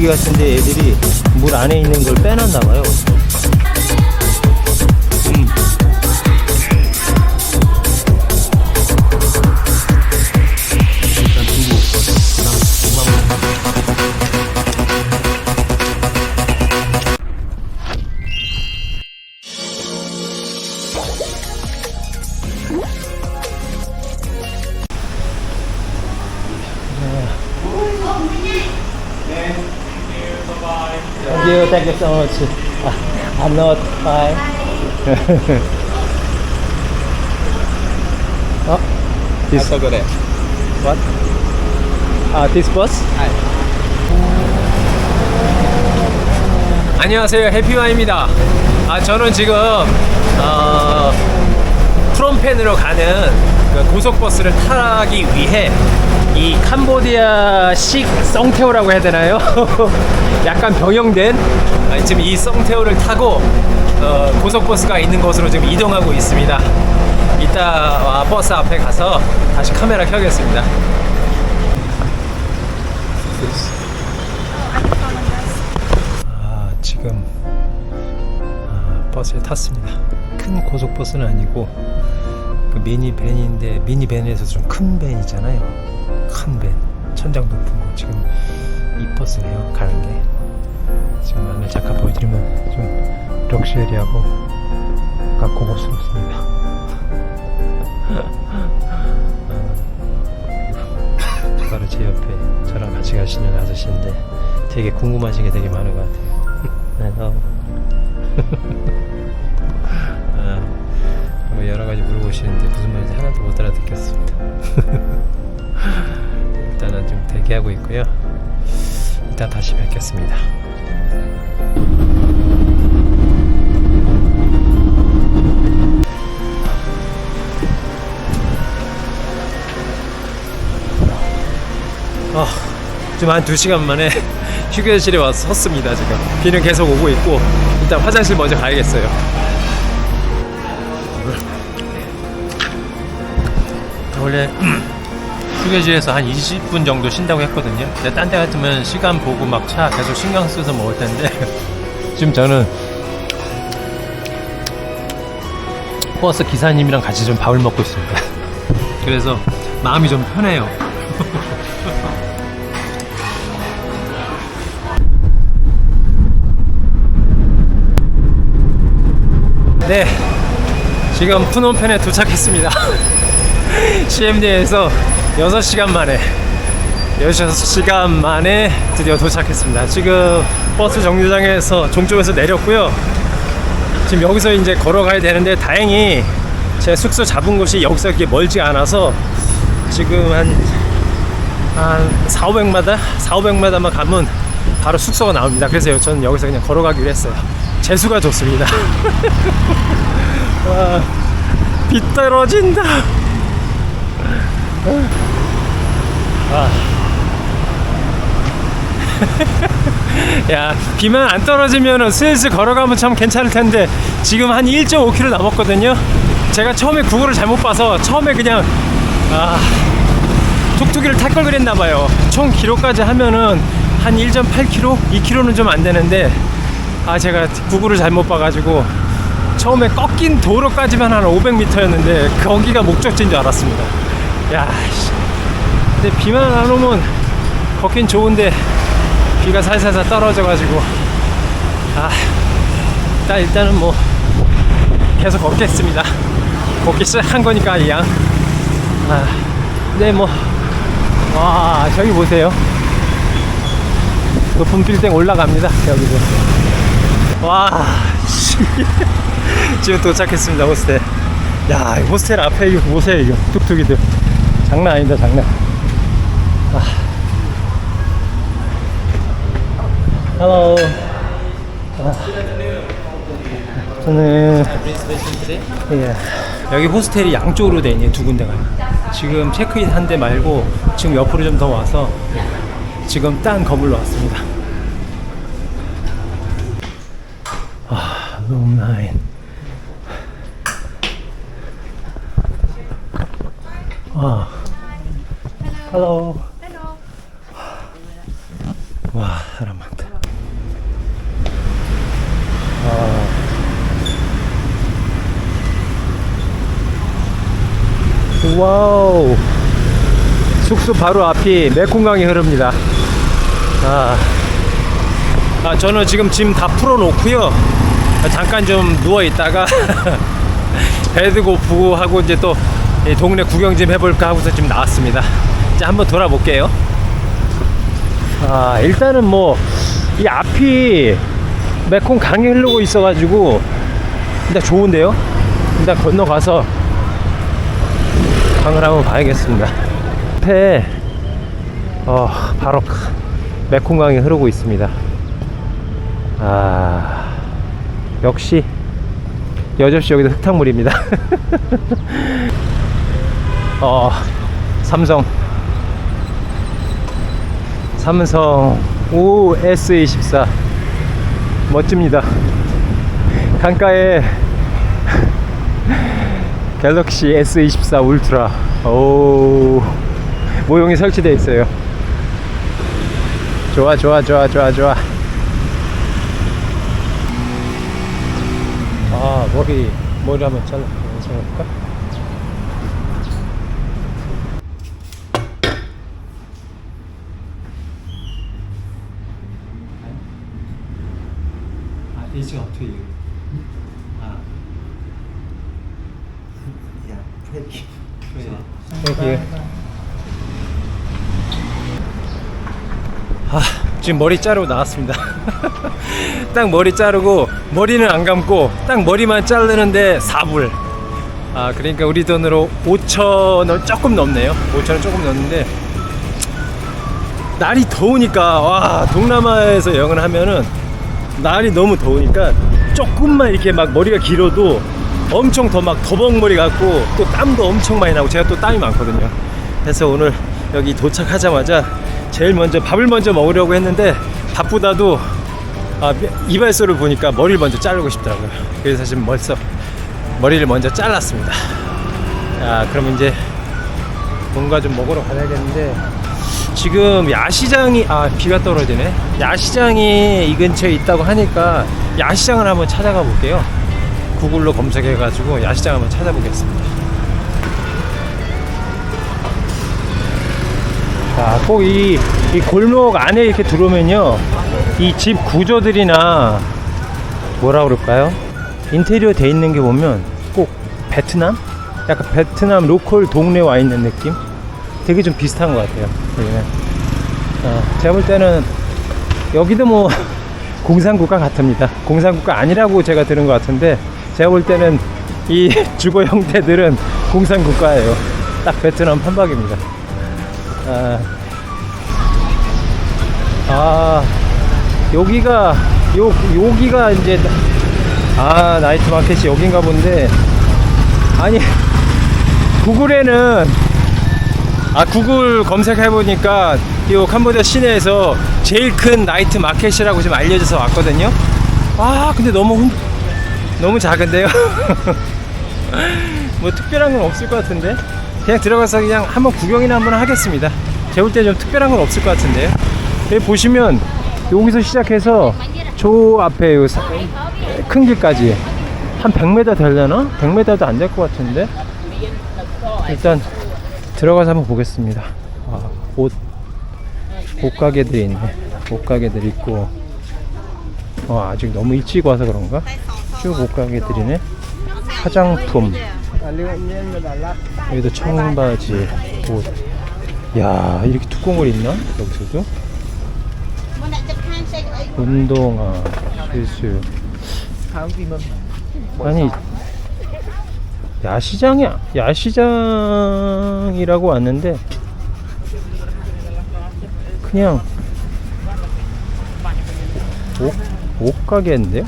메기 같은데 애들이 물 안에 있는 걸 빼놨나 봐요. So much. Ah, I'm not fine. oh, this 그래. what? Ah, this bus? 안녕하세요, 해피와입니다. 아, 저는 지금 어, 프롬펜으로 가는 그 고속버스를 타기 위해 이 캄보디아식 썽테오라고 해야 되나요? 약간 병영된 아, 지금 이 썽테오를 타고 어, 고속버스가 있는 곳으로 지금 이동하고 있습니다. 이따 아, 버스 앞에 가서 다시 카메라 켜겠습니다. 아, 지금 아, 버스에 탔습니다. 큰 고속버스는 아니고 그 미니밴인데 미니밴에서 좀 큰 밴이잖아요. 큰 밴, 천장 높은 거 지금 이 버스네요. 가는 게 지금 안에 잠깐 보여드리면 좀 럭셔리하고 약간 고급스럽습니다. 어, 바로 제 옆에 저랑 같이 가시는 아저씨인데 되게 궁금하신 게 되게 많은 것 같아요. 아, 뭐 여러 가지 물어보시는데 무슨 말인지 하나도 못 알아듣겠습니다. 일단은 좀 대기하고 있고요. 이따 다시 뵙겠습니다. 아, 지금 한 2시간 만에 휴게실에 와서 섰습니다, 지금. 비는 계속 오고 있고, 일단 화장실 먼저 가야겠어요. 원래 휴게실에서 한 20분 정도 쉰다고 했거든요. 근데 딴 데 같으면 시간 보고 막 차 계속 신경 써서 먹을 텐데, 지금 저는 버스 기사님이랑 같이 좀 밥을 먹고 있습니다. 그래서 마음이 좀 편해요. 네, 지금 푸놈펜에 도착했습니다. CMD에서 6시간 만에 6시간 만에 드디어 도착했습니다. 지금 버스 정류장에서 종점에서 내렸고요. 지금 여기서 이제 걸어가야 되는데 다행히 제 숙소 잡은 곳이 여기서 그렇게 멀지 않아서 지금 한, 한 4, 500마다? 4, 500마다만 가면 바로 숙소가 나옵니다. 그래서 저는 여기서 그냥 걸어가기로 했어요. 재수가 좋습니다. 와, 비 떨어진다. 아. 야, 비만 안 떨어지면 슬슬 걸어가면 참 괜찮을 텐데 지금 한 1.5km 남았거든요. 제가 처음에 구글을 잘못 봐서 처음에 그냥 아, 툭툭이를 탈 걸 그랬나 봐요. 총 기로까지 하면은 한 1.8km, 2km는 좀 안 되는데 아 제가 구글을 잘못 봐가지고 처음에 꺾인 도로까지만 한 500m였는데 거기가 목적지인 줄 알았습니다. 야, 씨. 근데 비만 안 오면 걷긴 좋은데 비가 살살살 떨어져가지고 아, 일단 일단은 뭐 계속 걷겠습니다. 걷기 시작한 거니까 이양. 아, 근데 뭐, 와 저기 보세요. 높은 빌딩 올라갑니다. 여기서. 와, 씨. 지금 도착했습니다 호스텔. 야, 이 호스텔 앞에 이거 보세요 이거 뚝뚝이들. 장난 아니다 장난. 아. Hello. 아. 저는 예. 여기 호스텔이 양쪽으로 돼 있네요 두 군데가. 지금 체크인 한 대 말고 지금 옆으로 좀 더 와서 지금 딴 건물로 왔습니다. 아, 나인. 와. Hello. Hello. 와 사람 많다 아. 와우 숙소 바로 앞이 메콩강이 흐릅니다 아, 아 저는 지금 짐 다 풀어놓고요 잠깐 좀 누워 있다가 배드 고프고 하고 이제 또이 동네 구경 좀 해볼까 하고서 지금 나왔습니다. 자 한번 돌아볼게요. 아 일단은 뭐 이 앞이 메콩 강이 흐르고 있어가지고 일단 좋은데요. 일단 건너가서 강을 한번 봐야겠습니다. 앞에 어 바로 메콩 강이 흐르고 있습니다. 아 역시 여접시 여기도 흙탕물입니다. 어, 삼성 삼성 OS24 멋집니다. 강가에 갤럭시 S24 울트라 오 모형이 설치되어 있어요. 좋아 좋아 좋아 좋아 좋아. 아 머리 머리 한번 잘라 잘라볼까? It's up to you. 아, Yeah, pretty. thank you. 아, 지금 머리 자르고 나왔습니다. 딱 머리 자르고 머리는 안 감고 딱 머리만 자르는데 4불. 아, 그러니까 우리 돈으로 5천 원 조금 넘네요. 5천 원 조금 넘는데 날이 더우니까 와 동남아에서 여행을 하면은 날이 너무 더우니까 조금만 이렇게 막 머리가 길어도 엄청 더 막 더벅머리 같고 또 땀도 엄청 많이 나고 제가 또 땀이 많거든요. 그래서 오늘 여기 도착하자마자 제일 먼저 밥을 먼저 먹으려고 했는데 밥보다도 아, 이발소를 보니까 머리를 먼저 자르고 싶더라고요. 그래서 지금 벌써 머리를 먼저 잘랐습니다. 아, 그럼 이제 뭔가 좀 먹으러 가야겠는데 지금 야시장이 아 비가 떨어지네. 야시장이 이 근처에 있다고 하니까 야시장을 한번 찾아가 볼게요. 구글로 검색해 가지고 야시장 한번 찾아보겠습니다. 자꼭 이 이 골목 안에 이렇게 들어오면요 이 집 구조들이나 뭐라 그럴까요? 인테리어 돼 있는 게 보면 꼭 베트남? 약간 베트남 로컬 동네 와 있는 느낌 되게 좀 비슷한 것 같아요. 여기는. 어, 제가 볼 때는 여기도 뭐 공산국가 같습니다. 공산국가 아니라고 제가 들은 것 같은데 제가 볼 때는 이 주거 형태들은 공산국가예요. 딱 베트남 판박입니다. 아, 아 여기가 요 여기가 이제 아 나이트 마켓이 여긴가 본데 아니 구글에는 아 구글 검색해 보니까 이 캄보디아 시내에서 제일 큰 나이트 마켓이라고 지금 알려져서 왔거든요. 아 근데 너무 혼- 너무 작은데요. 뭐 특별한 건 없을 것 같은데 그냥 들어가서 그냥 한번 구경이나 한번 하겠습니다. 제가 볼때 좀 특별한 건 없을 것 같은데요. 여기 보시면 여기서 시작해서 저 앞에 큰 길까지 한 100m 되려나? 100m도 안 될 것 같은데 일단 들어가서 한번 보겠습니다. 아, 옷, 옷가게들이 있네. 옷가게들 있고, 어, 아직 너무 일찍 와서 그런가? 쭉 옷가게들이네. 화장품, 여기도 청바지, 옷. 야, 이렇게 걸 있나? 여기서도? 운동화, 실수. 아니, 야시장이야. 야시장이라고 왔는데 그냥 옷, 옷 가게인데요?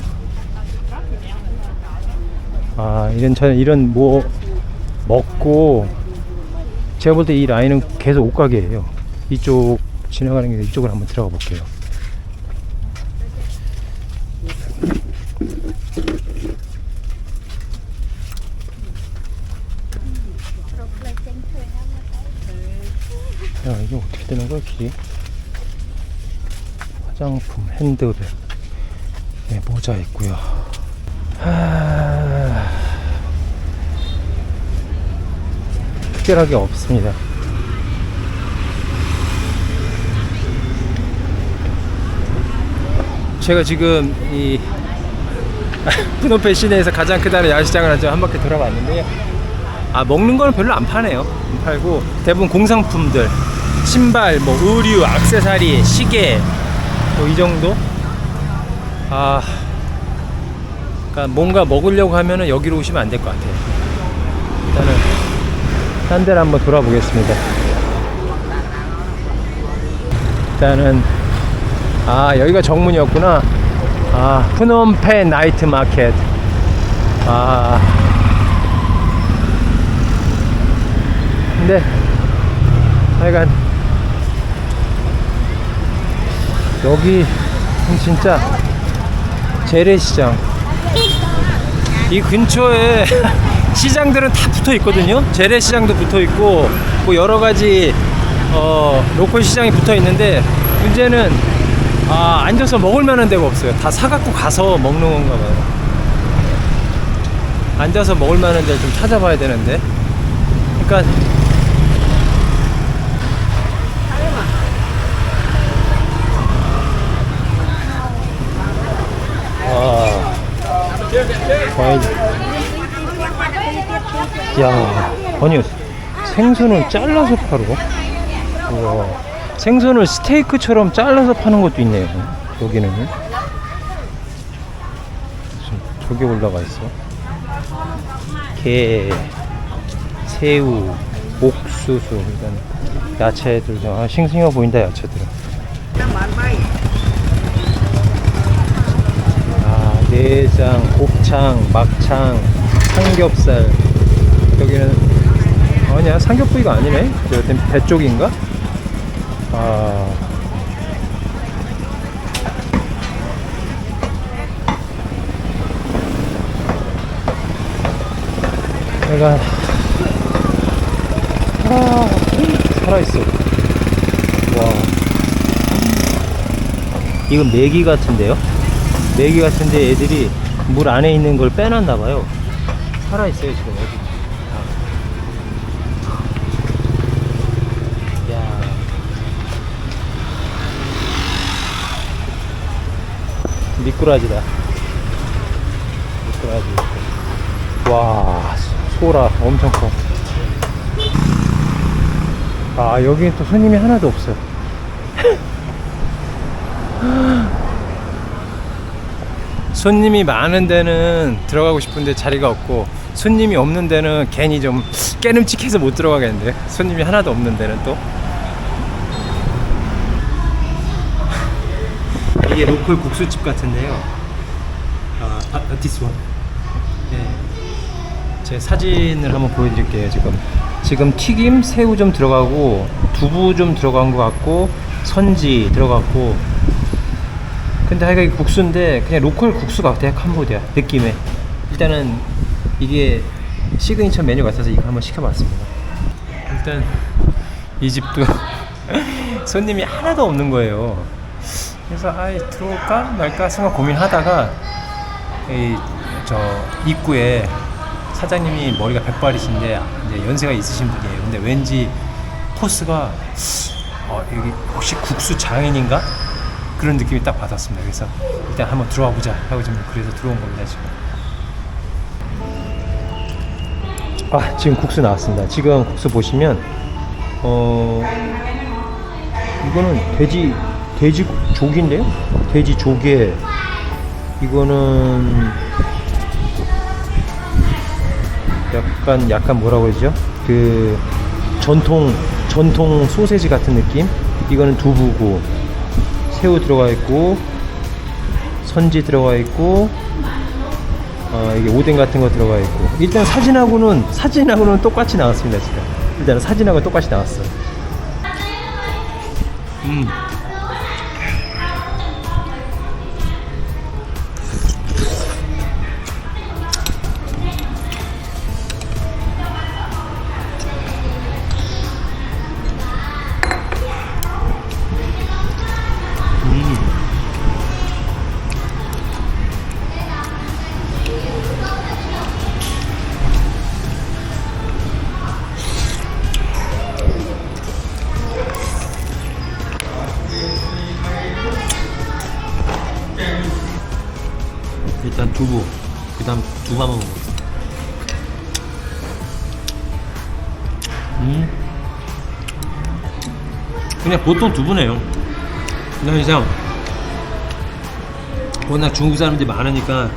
아, 이런 저는 이런 뭐 먹고 제가 볼 때 이 라인은 계속 옷 가게예요. 이쪽 지나가는 게 이쪽으로 한번 들어가 볼게요. 길이? 화장품, 핸드백, 네, 모자 있고요. 하... 특별하게 없습니다. 제가 지금 이 푸놈펜 시내에서 가장 크다는 야시장을 아주 한 바퀴 돌아봤는데요. 아 먹는 거는 별로 안 파네요. 안 팔고 대부분 공산품들, 신발, 뭐 의류, 액세서리, 시계 뭐 이 정도. 아, 그러니까 뭔가 먹으려고 하면은 여기로 오시면 안 될 것 같아요. 일단은 딴 데를 한번 돌아보겠습니다. 일단은 아 여기가 정문이었구나. 아 푸놈펜 나이트 마켓. 아 근데 하여간 여기 진짜 재래시장. 이 근처에 시장들은 다 붙어 있거든요. 재래시장도 붙어 있고 뭐 여러 가지 어 로컬 시장이 붙어 있는데 문제는 아 앉아서 먹을 만한 데가 없어요. 다 사갖고 가서 먹는 건가 봐요. 앉아서 먹을 만한 데를 좀 찾아봐야 되는데. 그러니까 와 과일 야 아니 생선을 잘라서 팔어? 우와 생선을 스테이크처럼 잘라서 파는 것도 있네요. 여기는. 저기 올라가 있어? 게 새우 옥수수 일단 야채들도. 아, 싱싱해 보인다 야채들은 아, 내장, 곱창, 막창, 삼겹살. 여기는 아니야 삼겹 부위가 아니네. 저 배, 배 쪽인가? 아. 내가 아, 살아있어. 와. 이건 메기 같은데요? 메기 같은데 애들이 물 안에 있는 걸 빼놨나 봐요. 살아 있어요 지금 어디? 야. 미꾸라지다. 미꾸라지. 와, 소라 엄청 커. 아, 여기는 또 손님이 하나도 없어요. 손님이 많은 데는 들어가고 싶은데 자리가 없고 손님이 없는 데는 괜히 좀 깨름칙해서 못 들어가겠는데? 손님이 하나도 없는 데는 또? 이게 로컬 국수집 같은데요. 아, 아 this one. 네. 제 사진을 한번 보여드릴게요 지금. 지금 튀김 새우 좀 들어가고 두부 좀 들어간 것 같고 선지 들어갔고 근데 하여간 이게 국수인데 그냥 로컬 국수 같아요 캄보디아 느낌에. 일단은 이게 시그니처 메뉴 같아서 이거 한번 시켜봤습니다. 일단 이 집도 손님이 하나도 없는 거예요. 그래서 아이 들어올까? 말까? 순간 고민하다가 이 저 입구에 사장님이 머리가 백발이신데 이제 연세가 있으신 분이에요. 근데 왠지 포스가 어, 여기 혹시 국수 장인인가? 그런 느낌이 딱 받았습니다. 그래서 일단 한번 들어와 보자 하고 지금 그래서 들어온 겁니다 지금. 아 지금 국수 나왔습니다. 지금 국수 보시면 어 이거는 돼지 돼지 조기인데요? 돼지 조개 이거는 약간 약간 뭐라고 그러죠? 그 전통 전통 소세지 같은 느낌? 이거는 두부고 새우 들어가 있고 선지 들어가 있고 어, 이게 오뎅 같은 거 들어가 있고 일단 사진하고는 사진하고는 똑같이 나왔습니다 지금 일단 사진하고 똑같이 나왔어요 음. 음. 두부 그다음 두부 한번 먹어. 음. 그냥 보통 두부네요. 그냥 이상 워낙 중국 사람들이 많으니까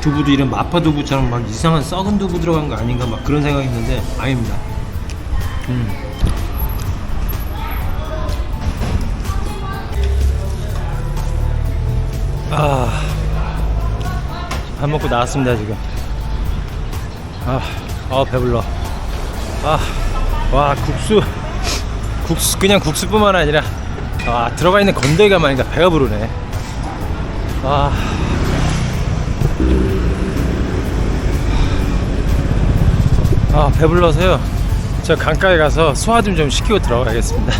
두부도 이런 마파 두부처럼 막 이상한 썩은 두부 들어간 거 아닌가 막 그런 생각이 있는데 아닙니다. 음. 아, 밥 먹고 나왔습니다 지금. 아, 아 배불러. 아, 와 국수, 국수 그냥 국수뿐만 아니라 아 들어가 있는 건더기가 많으니까 배가 부르네. 아. 아 배불러서요 저 강가에 가서 소화 좀 좀 시키고 들어가겠습니다